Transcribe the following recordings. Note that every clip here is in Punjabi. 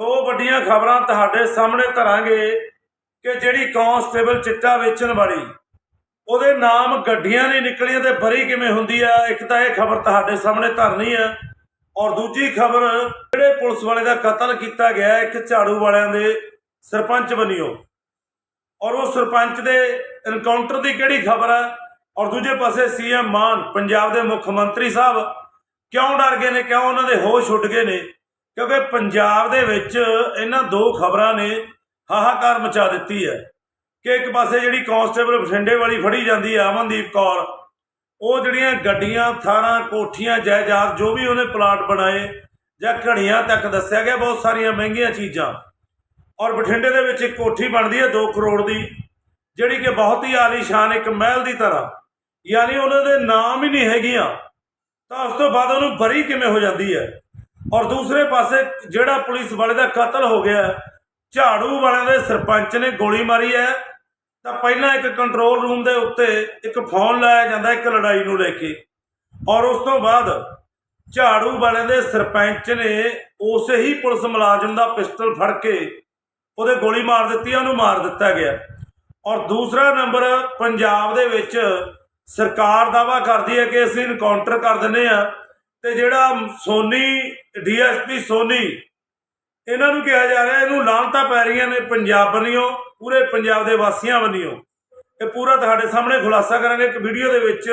ਦੋ ਵੱਡੀਆਂ ਖਬਰਾਂ ਤੁਹਾਡੇ ਸਾਹਮਣੇ ਧਰਾਂਗੇ ਕਿ ਜਿਹੜੀ ਕਾਂਸਟੇਬਲ ਚਿੱਟਾ ਵੇਚਣ ਵਾਲੀ, ਉਹਦੇ ਨਾਮ ਗੱਡੀਆਂ ਨਹੀਂ ਨਿਕਲੀਆਂ ਤੇ ਬਰੀ ਕਿਵੇਂ ਹੁੰਦੀ ਆ? ਇੱਕ ਤਾਂ ਇਹ ਖਬਰ ਤੁਹਾਡੇ ਸਾਹਮਣੇ ਧਰਨੀ ਆ। ਔਰ ਦੂਜੀ ਖਬਰ, ਜਿਹੜੇ ਪੁਲਿਸ ਵਾਲੇ ਦਾ ਕਤਲ ਕੀਤਾ ਗਿਆ ਇੱਕ ਝਾੜੂ ਵਾਲਿਆਂ ਦੇ ਸਰਪੰਚ ਬਣਿਓ ਔਰ ਉਹ ਸਰਪੰਚ ਦੇ ਇਨਕਾਊਂਟਰ ਦੀ ਕਿਹੜੀ ਖਬਰ ਹੈ ਔਰ ਦੂਜੇ ਪਾਸੇ ਸੀਐਮ ਮਾਨ, ਪੰਜਾਬ ਦੇ ਮੁੱਖ ਮੰਤਰੀ ਸਾਹਿਬ ਕਿਉਂ ਡਰ ਗਏ ਨੇ? ਕਿਉਂ ਉਹਨਾਂ ਦੇ ਹੋਸ਼ ਉੱਡ ਗਏ ਨੇ? ਕਿਉਂਕਿ ਪੰਜਾਬ ਦੇ ਵਿੱਚ ਇਹਨਾਂ ਦੋ ਖਬਰਾਂ ਨੇ ਹਾਹਾਕਾਰ ਮਚਾ ਦਿੱਤੀ ਹੈ ਕਿ ਇੱਕ ਪਾਸੇ ਜਿਹੜੀ ਕਾਂਸਟੇਬਲ ਬਠਿੰਡੇ ਵਾਲੀ ਫੜੀ ਜਾਂਦੀ ਹੈ ਅਮਨਦੀਪ ਕੌਰ, ਉਹ ਜਿਹੜੀਆਂ ਗੱਡੀਆਂ, ਥਾਰਾਂ, ਕੋਠੀਆਂ, ਜਾਇਦਾਦ ਜੋ ਵੀ ਉਹਨੇ ਪਲਾਟ ਬਣਾਏ ਜਾਂ ਘੜੀਆਂ ਤੱਕ ਦੱਸਿਆ ਗਿਆ, ਬਹੁਤ ਸਾਰੀਆਂ ਮਹਿੰਗੀਆਂ ਚੀਜ਼ਾਂ। ਔਰ ਬਠਿੰਡੇ ਦੇ ਵਿੱਚ ਇੱਕ ਕੋਠੀ ਬਣਦੀ ਹੈ 2 ਕਰੋੜ ਦੀ, ਜਿਹੜੀ ਕਿ ਬਹੁਤ ਹੀ ਆਲੀਸ਼ਾਨ ਇੱਕ ਮਹਿਲ ਦੀ ਤਰ੍ਹਾਂ। ਯਾਨੀ ਉਹਨਾਂ ਦੇ ਨਾਮ ਹੀ ਨਹੀਂ ਹੈਗੀਆਂ। ਤਾਂ ਉਸ ਤੋਂ ਬਾਅਦ ਉਹਨੂੰ ਬਰੀ ਕਿਵੇਂ ਹੋ ਜਾਂਦੀ ਹੈ? ਔਰ ਦੂਸਰੇ ਪਾਸੇ ਜਿਹੜਾ ਪੁਲਿਸ ਵਾਲੇ ਦਾ ਕਤਲ ਹੋ ਗਿਆ, ਝਾੜੂ ਵਾਲਿਆਂ ਦੇ ਸਰਪੰਚ ਨੇ ਗੋਲੀ ਮਾਰੀ ਹੈ, ਤਾਂ ਪਹਿਲਾਂ ਇੱਕ ਕੰਟਰੋਲ ਰੂਮ ਦੇ ਉੱਤੇ ਇੱਕ ਫੋਨ ਲਾਇਆ ਜਾਂਦਾ, ਇੱਕ ਲੜਾਈ ਨੂੰ ਲੈ ਕੇ। ਔਰ ਉਸ ਤੋਂ ਬਾਅਦ ਝਾੜੂ ਵਾਲਿਆਂ ਦੇ ਸਰਪੰਚ ਨੇ ਉਸੇ ਹੀ ਪੁਲਿਸ ਮੁਲਾਜ਼ਮ ਦਾ ਪਿਸਟਲ ਫੜ ਕੇ ਉਹਦੇ ਗੋਲੀ ਮਾਰ ਦਿੱਤੀ, ਉਹਨੂੰ ਮਾਰ ਦਿੱਤਾ ਗਿਆ। ਔਰ ਦੂਸਰਾ ਨੰਬਰ ਪੰਜਾਬ ਦੇ ਵਿੱਚ ਸਰਕਾਰ ਦਾਵਾ ਕਰਦੀ ਹੈ ਕਿ ਅਸੀਂ ਇਨਕਾਊਂਟਰ ਕਰ ਦਿੰਨੇ ਆ ਤੇ ਜਿਹੜਾ ਸੋਨੀ, ਡੀਐਸਪੀ ਸੋਨੀ, ਇਹਨਾਂ ਨੂੰ ਕਿਹਾ ਜਾ ਰਿਹਾ, ਇਹਨੂੰ ਲਾਹਨਤਾਂ ਪੈ ਰਹੀਆਂ ਨੇ ਪੰਜਾਬ ਬੰਨਿਓ, ਪੂਰੇ ਪੰਜਾਬ ਦੇ ਵਾਸੀਆਂ ਬੰਨਿਓ। ਇਹ ਪੂਰਾ ਤੁਹਾਡੇ ਸਾਹਮਣੇ ਖੁਲਾਸਾ ਕਰਾਂਗੇ ਇੱਕ ਵੀਡੀਓ ਦੇ ਵਿੱਚ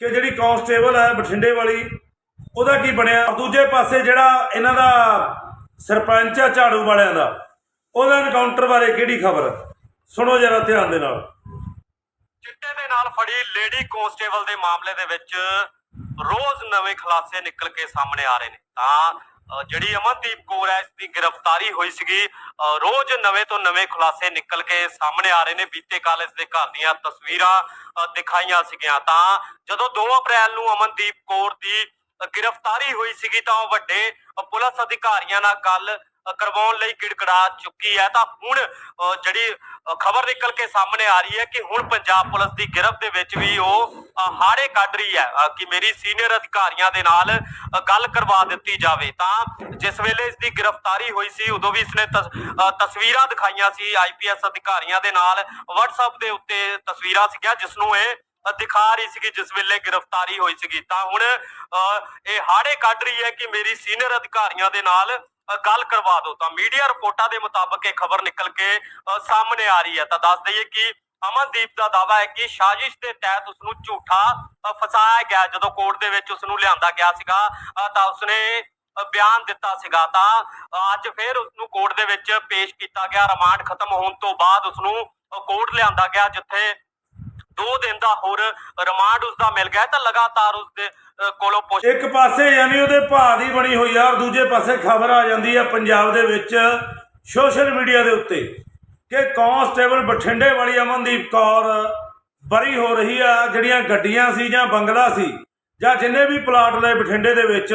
ਕਿ ਜਿਹੜੀ ਕਾਂਸਟੇਬਲ ਹੈ ਬਠਿੰਡੇ ਵਾਲੀ, ਉਹਦਾ ਕੀ ਬਣਿਆ? ਦੂਜੇ ਪਾਸੇ ਜਿਹੜਾ ਇਹਨਾਂ ਦਾ ਸਰਪੰਚ ਆ ਝਾੜੂ ਵਾਲਿਆਂ ਦਾ, ਉਹਦਾ ਐਨਕਾਊਂਟਰ ਬਾਰੇ ਕਿਹੜੀ ਖਬਰ? ਸੁਣੋ ਜਰਾ ਧਿਆਨ ਦੇ ਨਾਲ। ਚਿੱਟੇ ਦੇ ਨਾਲ ਫੜੀ ਲੇਡੀ ਕਨਸਟੇਬਲ ਦੇ ਮਾਮਲੇ ਦੇ ਵਿੱਚ ਰੋਜ਼ ਨਵੇਂ ਖੁਲਾਸੇ ਨਿਕਲ ਕੇ ਸਾਹਮਣੇ ਆ ਰਹੇ ਨੇ। ਤਾਂ ਜਿਹੜੀ ਅਮਨਦੀਪ ਕੌਰ ਹੈ, ਇਸ ਦੀ ਗ੍ਰਿਫਤਾਰੀ ਹੋਈ ਸੀਗੀ। ਰੋਜ਼ ਨਵੇਂ ਤੋਂ ਨਵੇਂ ਖੁਲਾਸੇ ਨਿਕਲ ਕੇ ਸਾਹਮਣੇ ਆ ਰਹੇ ਨੇ। ਬੀਤੇ ਕੱਲ ਇਸ ਦੇ ਘਰ ਦੀਆਂ ਤਸਵੀਰਾਂ ਦਿਖਾਈਆਂ ਸੀਗੀਆਂ। ਤਾਂ, ਜਦੋਂ 2 ਅਪ੍ਰੈਲ ਨੂੰ ਅਮਨਦੀਪ ਕੌਰ ਦੀ ਗ੍ਰਿਫਤਾਰੀ ਹੋਈ ਸੀਗੀ, ਤਾਂ ਉਹ ਵੱਡੇ ਪੁਲਿਸ ਅਧਿਕਾਰੀਆਂ ਨਾਲ ਗੱਲ ਕਰਵਾਉਣ ਲਈ ਕਿੜਕੜਾ ਚੁੱਕੀ ਹੈ। ਤਾਂ ਹੁਣ ਜਿਹੜੀ ਖਬਰ ਨਿਕਲ ਕੇ ਸਾਹਮਣੇ ਆ ਰਹੀ ਹੈ ਕਿ ਹੁਣ ਪੰਜਾਬ ਪੁਲਿਸ ਦੀ ਗਿਰਫਤ ਦੇ ਵਿੱਚ ਵੀ ਉਹ ਹਾੜੇ ਕੱਢ ਰਹੀ ਹੈ ਕਿ ਮੇਰੀ ਸੀਨੀਅਰ ਅਧਿਕਾਰੀਆਂ ਦੇ ਨਾਲ ਗੱਲ ਕਰਵਾ ਦਿੱਤੀ ਜਾਵੇ। ਤਾਂ ਜਿਸ ਵੇਲੇ ਇਸ ਦੀ ਗ੍ਰਿਫਤਾਰੀ ਹੋਈ ਸੀ, ਉਦੋਂ ਵੀ ਇਸਨੇ ਤਸਵੀਰਾਂ ਦਿਖਾਈਆਂ ਸੀ ਆਈਪੀਐਸ ਅਧਿਕਾਰੀਆਂ ਦੇ ਨਾਲ। WhatsApp ਦੇ ਉੱਤੇ ਤਸਵੀਰਾਂ ਸੀਗੀਆਂ ਜਿਸ ਨੂੰ ਇਹ ਦਿਖਾ ਰਹੀ ਸੀਗੀ, ਜਿਸ ਵੇਲੇ ਗ੍ਰਿਫਤਾਰੀ ਹੋਈ ਸੀਗੀ। ਤਾਂ ਹੁਣ ਇਹ ਹਾੜੇ ਕੱਢ ਰਹੀ ਹੈ ਕਿ ਮੇਰੀ ਸੀਨੀਅਰ ਅਧਿਕਾਰੀਆਂ ਦੇ ਨਾਲ ਗੱਲ ਕਰਵਾ ਦਿਓ। ਤਾਂ ਮੀਡੀਆ ਰਿਪੋਰਟਾਂ ਦੇ ਮੁਤਾਬਕ ਇਹ ਖਬਰ ਨਿਕਲ ਕੇ ਸਾਹਮਣੇ ਆ ਰਹੀ ਹੈ। ਤਾਂ ਦੱਸ ਦਈਏ ਕਿ ਅਮਨਦੀਪ ਦਾ ਦਾਵਾ ਹੈ ਕਿ ਸਾਜ਼ਿਸ਼ ਦੇ ਤਹਿਤ ਉਸ ਨੂੰ ਝੂਠਾ ਫਸਾਇਆ ਗਿਆ। ਜਦੋਂ ਕੋਰਟ ਦੇ ਵਿੱਚ ਉਸ ਨੂੰ ਲਿਆਂਦਾ ਗਿਆ ਸੀਗਾ ਤਾਂ ਉਸਨੇ ਬਿਆਨ ਦਿੱਤਾ ਸੀਗਾ। ਤਾਂ ਅੱਜ ਫਿਰ ਉਸ ਨੂੰ ਕੋਰਟ ਦੇ ਵਿੱਚ ਪੇਸ਼ ਕੀਤਾ ਗਿਆ। ਰਿਮਾਂਡ ਖਤਮ ਹੋਣ ਤੋਂ ਬਾਅਦ ਉਸ ਨੂੰ ਕੋਰਟ ਲਿਆਂਦਾ ਗਿਆ, ਜਿੱਥੇ ਦੋ ਦਿਨ ਦਾ ਹੋਰ ਰਿਮਾਂਡ ਉਸ ਦਾ ਮਿਲ ਗਿਆ ਤਾਂ ਲਗਾਤਾਰ ਉਸ ਦੇ ਕੋਲੋਂ ਪੁੱਛ ਇੱਕ ਪਾਸੇ ਯਾਨੀ ਉਹਦੇ ਭਾਅ ਦੀ ਬਣੀ ਹੋਈ ਆ ਦੂਜੇ ਪਾਸੇ ਖਬਰ ਆ ਜਾਂਦੀ ਆ ਪੰਜਾਬ ਦੇ ਵਿੱਚ ਸੋਸ਼ਲ ਮੀਡੀਆ ਦੇ ਉੱਤੇ ਕਿ ਕਾਂਸਟੇਬਲ ਬਠਿੰਡੇ ਵਾਲੀ ਅਮਨਦੀਪ ਕੌਰ ਬਰੀ ਹੋ ਰਹੀ ਆ, ਜਿਹੜੀਆਂ ਗੱਡੀਆਂ ਸੀ ਜਾਂ ਬੰਗਲਾ ਸੀ ਜਾਂ ਜਿੰਨੇ ਵੀ ਪਲਾਟ ਲਏ ਬਠਿੰਡੇ ਦੇ ਵਿੱਚ,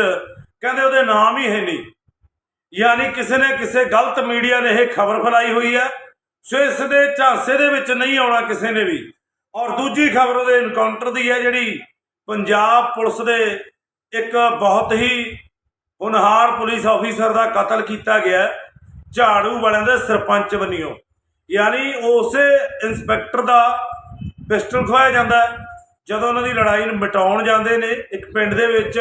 ਕਹਿੰਦੇ ਉਹਦੇ ਨਾਮ ਹੀ ਹੈ ਨਹੀਂ। ਯਾਨੀ ਕਿਸੇ ਨੇ ਕਿਸੇ ਗਲਤ ਮੀਡੀਆ ਨੇ ਇਹ ਖਬਰ ਫੈਲਾਈ ਹੋਈ ਹੈ ਸੋ ਇਸ ਦੇ ਝਾਂਸੇ ਦੇ ਵਿੱਚ ਨਹੀਂ ਆਉਣਾ ਕਿਸੇ ਨੇ ਵੀ। ਔਰ ਦੂਜੀ ਖਬਰ ਉਹਦੇ ਇਨਕਾਊਂਟਰ ਦੀ ਹੈ ਜਿਹੜੀ ਪੰਜਾਬ ਪੁਲਿਸ ਦੇ ਇੱਕ ਬਹੁਤ ਹੀ ਹੁਨਹਾਰ ਪੁਲਿਸ ਆਫੀਸਰ ਦਾ ਕਤਲ ਕੀਤਾ ਗਿਆ ਝਾੜੂ ਵਾਲਿਆਂ ਦੇ ਸਰਪੰਚ ਬਣਿਓ ਯਾਨੀ ਉਸੇ ਇੰਸਪੈਕਟਰ ਦਾ ਪਿਸਟਲ ਖੋਇਆ ਜਾਂਦਾ ਜਦੋਂ ਉਹਨਾਂ ਦੀ ਲੜਾਈ ਨੂੰ ਮਿਟਾਉਣ ਜਾਂਦੇ ਨੇ ਇੱਕ ਪਿੰਡ ਦੇ ਵਿੱਚ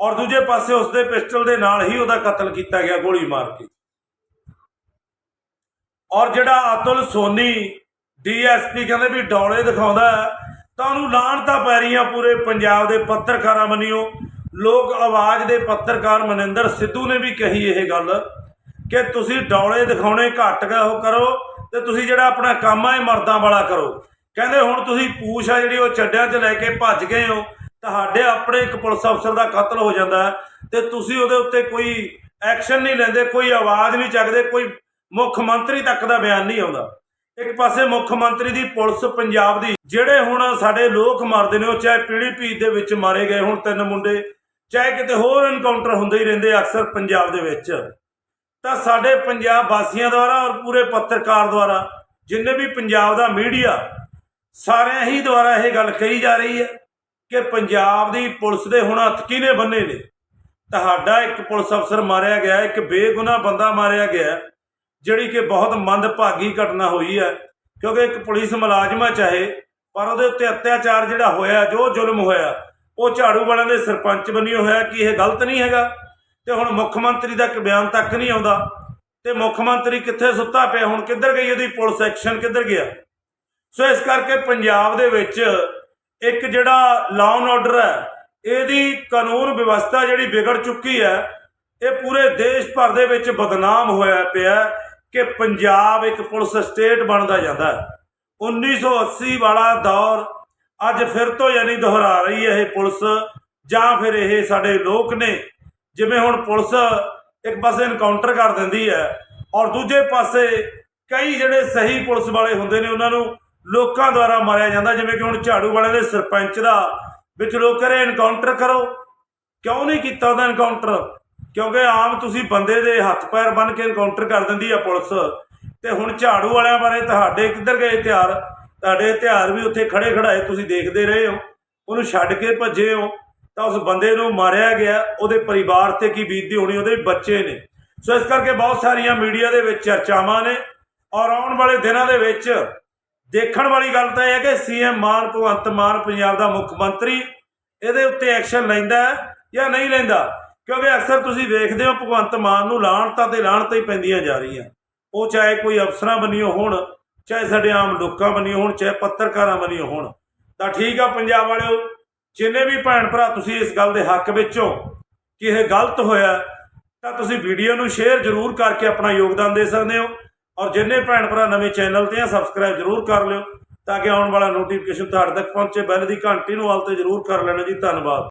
ਔਰ ਦੂਜੇ ਪਾਸੇ ਉਸਦੇ ਪਿਸਟਲ ਦੇ ਨਾਲ ਹੀ ਉਹਦਾ ਕਤਲ ਕੀਤਾ ਗਿਆ, ਗੋਲੀ ਮਾਰ ਕੇ। ਔਰ ਜਿਹੜਾ ਅਤੁਲ ਸੋਨੀ ਡੀਐਸਪੀ ਕਹਿੰਦੇ ਵੀ ਡੌਲੇ ਦਿਖਾਉਂਦਾ ਤਾਂ ਉਹਨੂੰ ਲਾਹਣਤਾਂ ਪੈ ਰਹੀਆਂ ਪੂਰੇ ਪੰਜਾਬ ਦੇ ਪੱਤਰਕਾਰਾਂ ਮੰਨਿਓ। ਲੋਕ ਆਵਾਜ਼ ਦੇ ਪੱਤਰਕਾਰ ਮਨਿੰਦਰ ਸਿੱਧੂ ਨੇ ਵੀ ਕਹੀ ਇਹ ਗੱਲ ਕਿ ਤੁਸੀਂ ਡੌਲੇ ਦਿਖਾਉਣੇ ਘੱਟ ਗਏ ਉਹ ਕਰੋ ਤੇ ਤੁਸੀਂ ਜਿਹੜਾ ਆਪਣਾ ਕੰਮ ਆ ਇਹ ਮਰਦਾਂ ਵਾਲਾ ਕਰੋ। ਕਹਿੰਦੇ ਹੁਣ ਤੁਸੀਂ ਪੂਛ ਆ ਜਿਹੜੀ ਉਹ ਚੱਡਿਆਂ 'ਚ ਲੈ ਕੇ ਭੱਜ ਗਏ ਹੋ, ਤੁਹਾਡੇ ਆਪਣੇ ਇੱਕ ਪੁਲਿਸ ਅਫਸਰ ਦਾ ਕਤਲ ਹੋ ਜਾਂਦਾ ਹੈ ਤੇ ਤੁਸੀਂ ਉਹਦੇ ਉੱਤੇ ਕੋਈ ਐਕਸ਼ਨ ਨਹੀਂ ਲੈਂਦੇ, ਕੋਈ ਆਵਾਜ਼ ਨਹੀਂ ਚੱਕਦੇ, ਕੋਈ ਮੁੱਖ ਮੰਤਰੀ ਤੱਕ ਦਾ ਬਿਆਨ ਨਹੀਂ ਆਉਂਦਾ। ਇੱਕ ਪਾਸੇ ਮੁੱਖ ਮੰਤਰੀ ਦੀ ਪੁਲਿਸ ਪੰਜਾਬ ਦੀ, ਜਿਹੜੇ ਹੁਣ ਸਾਡੇ ਲੋਕ ਮਰਦੇ ਨੇ, ਉਹ ਚਾਹੇ ਪੀੜੀ ਪੀੜੀਪੀਤ ਦੇ ਵਿੱਚ ਮਾਰੇ ਗਏ ਹੁਣ ਤਿੰਨ ਮੁੰਡੇ, ਚਾਹੇ ਕਿਤੇ ਹੋਰ ਐਨਕਾਊਂਟਰ ਹੁੰਦੇ ਹੀ ਰਹਿੰਦੇ ਅਕਸਰ ਪੰਜਾਬ ਦੇ ਵਿੱਚ। ਤਾਂ ਸਾਡੇ ਪੰਜਾਬ ਵਾਸੀਆਂ ਦੁਆਰਾ ਔਰ ਪੂਰੇ ਪੱਤਰਕਾਰ ਦੁਆਰਾ, ਜਿੰਨੇ ਵੀ ਪੰਜਾਬ ਦਾ ਮੀਡੀਆ, ਸਾਰਿਆਂ ਹੀ ਦੁਆਰਾ ਇਹ ਗੱਲ ਕਹੀ ਜਾ ਰਹੀ ਹੈ ਕਿ ਪੰਜਾਬ ਦੀ ਪੁਲਿਸ ਦੇ ਹੁਣ ਹੱਥ ਕਿਹਨੇ ਬੰਨੇ ਨੇ। ਤੁਹਾਡਾ ਇੱਕ ਪੁਲਿਸ ਅਫਸਰ ਮਾਰਿਆ ਗਿਆ, ਇੱਕ ਬੇਗੁਨਾਹ ਬੰਦਾ ਮਾਰਿਆ ਗਿਆ ਜਿਹੜੀ ਕਿ ਬਹੁਤ ਮੰਦਭਾਗੀ ਘਟਨਾ ਹੋਈ ਹੈ, ਕਿਉਂਕਿ ਇੱਕ ਪੁਲਿਸ ਮੁਲਾਜ਼ਮ ਹੈ ਚਾਹੇ, ਪਰ ਉਹਦੇ ਉੱਤੇ ਅਤਿਆਚਾਰ ਜਿਹੜਾ ਹੋਇਆ, ਜੋ ਜ਼ੁਲਮ ਹੋਇਆ, ਉਹ ਝਾੜੂ ਵਾਲਿਆਂ ਦੇ ਸਰਪੰਚ ਬਣੀ ਹੋਇਆ, ਕਿ ਇਹ ਗਲਤ ਨਹੀਂ ਹੈਗਾ? ਤੇ ਹੁਣ ਮੁੱਖ ਮੰਤਰੀ ਦਾ ਇੱਕ ਬਿਆਨ ਤੱਕ ਨਹੀਂ ਆਉਂਦਾ। ਤੇ ਮੁੱਖ ਮੰਤਰੀ ਕਿੱਥੇ ਸੁੱਤਾ ਪਿਆ, ਹੁਣ ਕਿੱਧਰ ਗਈ ਉਹਦੀ ਪੁਲਿਸ ਐਕਸ਼ਨ, ਕਿੱਧਰ ਗਿਆ? ਸੋ ਇਸ ਕਰਕੇ ਪੰਜਾਬ ਦੇ ਵਿੱਚ ਇੱਕ ਜਿਹੜਾ ਲਾਅ ਐਂਡ ਆਰਡਰ ਹੈ, ਇਹਦੀ ਕਾਨੂੰਨ ਵਿਵਸਥਾ ਜਿਹੜੀ ਵਿਗੜ ਚੁੱਕੀ ਹੈ, ਇਹ ਪੂਰੇ ਦੇਸ਼ ਭਰ ਦੇ ਵਿੱਚ ਬਦਨਾਮ ਹੋਇਆ ਪਿਆ ਕਿ ਪੰਜਾਬ ਇੱਕ ਪੁਲਿਸ ਸਟੇਟ ਬਣਦਾ ਜਾਂਦਾ ਹੈ। 1980 ਵਾਲਾ ਦੌਰ ਅੱਜ ਫਿਰ ਤੋਂ ਯਾਨੀ ਦੁਹਰਾ ਰਹੀ ਹੈ ਇਹ ਪੁਲਿਸ, ਜਾਂ ਫਿਰ ਇਹ ਸਾਡੇ ਲੋਕ ਨੇ, ਜਿਵੇਂ ਹੁਣ ਪੁਲਿਸ ਇੱਕ ਪਾਸੇ ਇਨਕਾਊਂਟਰ ਕਰ ਦਿੰਦੀ ਹੈ ਔਰ ਦੂਜੇ ਪਾਸੇ ਕਈ ਜਿਹੜੇ ਸਹੀ ਪੁਲਿਸ ਵਾਲੇ ਹੁੰਦੇ ਨੇ ਉਹਨਾਂ ਨੂੰ ਲੋਕਾਂ ਦੁਆਰਾ ਮਾਰਿਆ ਜਾਂਦਾ, ਜਿਵੇਂ ਕਿ ਹੁਣ ਝਾੜੂ ਵਾਲੇ ਦੇ ਸਰਪੰਚ ਦਾ, ਵਿੱਚ ਲੋਕ ਕਰੇ ਇਨਕਾਊਂਟਰ ਕਰੋ। ਕਿਉਂ ਨਹੀਂ ਕੀਤਾ ਉਹਦਾ ਇਨਕਾਊਂਟਰ ਕਿਉਂਕਿ ਆਮ ਤੁਸੀਂ ਬੰਦੇ ਦੇ ਹੱਥ ਪੈਰ ਬੰਨ ਕੇ ਐਨਕਾਊਂਟਰ ਕਰ ਦਿੰਦੀ ਆ ਪੁਲਿਸ। ਤੇ ਹੁਣ ਝਾੜੂ ਵਾਲਿਆਂ ਬਾਰੇ ਤੁਹਾਡੇ ਕਿੱਧਰ ਗਏ ਹਥਿਆਰ ਤੁਹਾਡੇ ਹਥਿਆਰ ਵੀ ਉੱਥੇ ਖੜੇ ਖੜਾਏ, ਤੁਸੀਂ ਦੇਖਦੇ ਰਹੇ ਹੋ। ਉਹਨੂੰ ਛੱਡ ਕੇ ਭੱਜੇ ਹੋ, ਤਾਂ ਉਸ ਬੰਦੇ ਨੂੰ ਮਾਰਿਆ ਗਿਆ, ਉਹਦੇ ਪਰਿਵਾਰ ਤੇ ਕੀ ਬੀਤਦੀ ਹੋਣੀ, ਉਹਦੇ ਬੱਚੇ ਨੇ। ਸੋ ਇਸ ਕਰਕੇ ਬਹੁਤ ਸਾਰੀਆਂ ਮੀਡੀਆ ਦੇ ਵਿੱਚ ਚਰਚਾਵਾਂ ਨੇ ਔਰ ਆਉਣ ਵਾਲੇ ਦਿਨਾਂ ਦੇ ਵਿੱਚ ਦੇਖਣ ਵਾਲੀ ਗੱਲ ਤਾਂ ਇਹ ਹੈ ਕਿ ਸੀਐਮ ਮਾਨ, ਭਗਵੰਤ ਮਾਨ, ਪੰਜਾਬ ਦਾ ਮੁੱਖ ਮੰਤਰੀ, ਇਹਦੇ ਉੱਤੇ ਐਕਸ਼ਨ ਲੈਂਦਾ ਜਾਂ ਨਹੀਂ ਲੈਂਦਾ? ਕਿਉਂਕਿ ਅਕਸਰ ਤੁਸੀਂ ਵੇਖਦੇ ਹੋ ਭਗਵੰਤ ਮਾਨ ਨੂੰ ਲਾਹਣਤਾਂ ਤੇ ਲਾਹਣਤਾਂ ਹੀ ਪੈਂਦੀਆਂ ਜਾ ਰਹੀਆਂ। ਉਹ ਚਾਹੇ ਕੋਈ ਅਫਸਰਾਂ ਬਣਿਓ ਹੋਣ, ਚਾਹੇ ਸਾਡੇ ਆਮ ਲੋਕਾਂ ਬਣਿਓ ਹੋਣ, ਚਾਹੇ ਪੱਤਰਕਾਰਾਂ ਬਣਿਓ ਹੋਣ। ਤਾਂ ਠੀਕ ਆ ਪੰਜਾਬ ਵਾਲਿਓ, ਜਿੰਨੇ ਵੀ ਭੈਣ ਭਰਾ ਤੁਸੀਂ ਇਸ ਗੱਲ ਦੇ ਹੱਕ ਵਿੱਚ ਹੋ ਕਿ ਇਹ ਗਲਤ ਹੋਇਆ, ਤਾਂ ਤੁਸੀਂ ਵੀਡੀਓ ਨੂੰ ਸ਼ੇਅਰ ਜ਼ਰੂਰ ਕਰਕੇ ਆਪਣਾ ਯੋਗਦਾਨ ਦੇ ਸਕਦੇ ਹੋ। ਔਰ ਜਿੰਨੇ ਭੈਣ ਭਰਾ ਨਵੇਂ ਚੈਨਲ ਤੇ ਆ, ਸਬਸਕ੍ਰਾਈਬ ਜ਼ਰੂਰ ਕਰ ਲਿਓ, ਤਾਂ ਕਿ ਆਉਣ ਵਾਲਾ ਨੋਟੀਫਿਕੇਸ਼ਨ ਤੁਹਾਡੇ ਤੱਕ ਪਹੁੰਚੇ, ਬੈਲ ਦੀ ਘੰਟੀ ਨੂੰ ਵਾਲ ਤੇ ਜ਼ਰੂਰ ਕਰ ਲੈਣਾ ਜੀ। ਧੰਨਵਾਦ।